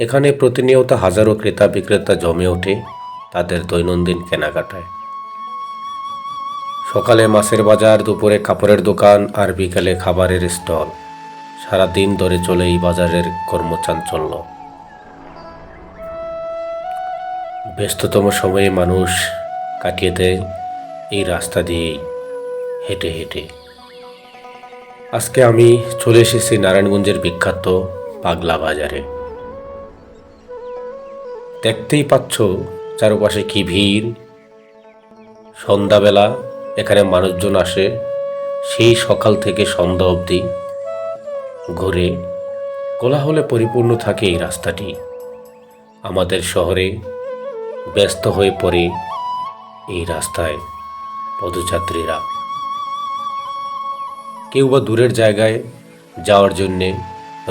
এখানে প্রতিনিয়ত হাজারো ক্রেতা বিক্রেতা জমে ওঠে, তাদের দৈনন্দিন কেনাকাটায়। সকালে মাছের বাজার, দুপুরে কাপড়ের দোকান আর বিকালে খাবারের স্টল। সারা দিন ধরে চলে এই বাজারের কর্মচাঞ্চল্য। ব্যস্ততম সময়ে মানুষ কাটিয়ে দেয় এই রাস্তা দিয়েই হেঁটে হেঁটে। আজকে আমি চলে এসেছি নারায়ণগঞ্জের বিখ্যাত পাগলা বাজারে। দেখতেই পাচ্ছ চারপাশে কি ভিড়। সন্ধ্যাবেলা এখানে মানুষজন আসে, সেই সকাল থেকে সন্ধ্যা অবধি। ঘুরে, কোলাহলে পরিপূর্ণ থাকে এই রাস্তাটি। আমাদের শহরে ব্যস্ত হয়ে পড়ে এই রাস্তায় পদযাত্রীরা। কেউ বা দূরের জায়গায় যাওয়ার জন্যে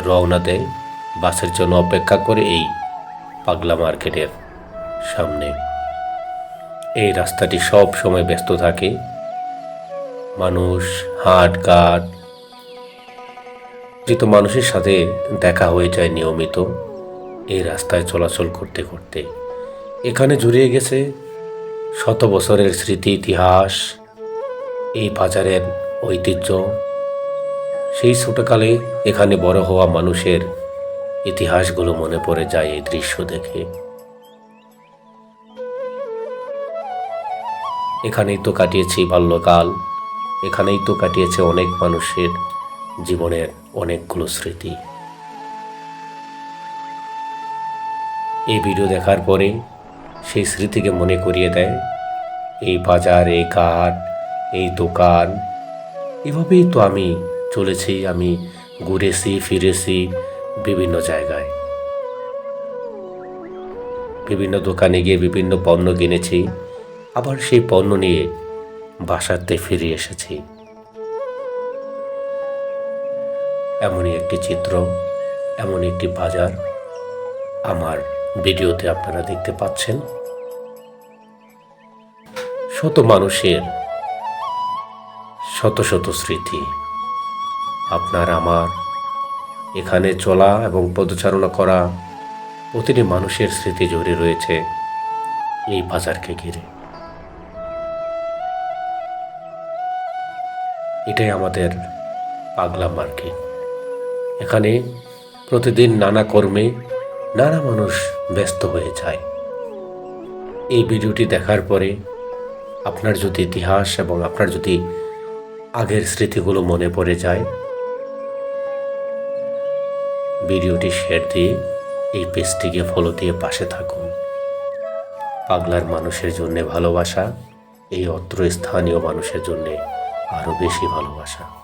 রওনা দেয়, বাসের জন্য অপেক্ষা করে এই পাগলা মার্কেটের সামনে। এই রাস্তাটি সব সময় ব্যস্ত থাকে। মানুষ, হাট কাট যেহেতু মানুষের সাথে দেখা হয়ে যায় নিয়মিত, এই রাস্তায় চলাচল করতে করতে। এখানে জড়িয়ে গেছে শত বছরের স্মৃতি, ইতিহাস, এই বাজারের ঐতিহ্য। সেই ছোটকালে এখানে বড় হওয়া মানুষের ইতিহাসগুলো মনে পড়ে যায় এই দৃশ্য দেখে। এখানেই তো কাটিয়েছি বাল্যকাল, এখানেই তো কাটিয়েছে অনেক মানুষের জীবনের অনেকগুলো স্মৃতি। এই ভিডিও দেখার পরে সেই স্মৃতিকে মনে করিয়ে দেয়। এই বাজার, এই ঘাট, এই দোকান, এভাবেই তো আমি চলেছি, আমি ঘুরেছি, ফিরেছি বিভিন্ন জায়গায়। বিভিন্ন দোকানে গিয়ে বিভিন্ন পণ্য কিনেছি। আবার সেই পণ্য নিয়ে বাসাতে ফিরে এসেছি। এমনই একটি চিত্র এমন একটি বাজার আমার ভিডিওতে আপনারা দেখতে পাচ্ছেন। শত মানুষের, শত শত স্মৃতি আপনার, আমার এখানে চলা এবং পদচারণা করা প্রতিটি মানুষের স্মৃতি জড়িয়ে রয়েছে এই বাজারকে ঘিরে। এটাই আমাদের পাগলা মার্কেট এখানে প্রতিদিন নানা কর্মে নানা মানুষ ব্যস্ত হয়ে যায়। এই ভিডিওটি দেখার পরে আপনার যদি ইতিহাস এবং আপনার যদি আগের স্মৃতিগুলো মনে পড়ে যায় ভিডিওটি শেয়ার দিয়ে এই পেজটিকে ফলো দিয়ে পাশে থাকুন। পাগলার মানুষের জন্য ভালোবাসা, এই অত্র স্থানীয় মানুষের জন্যে আরও বেশি ভালোবাসা।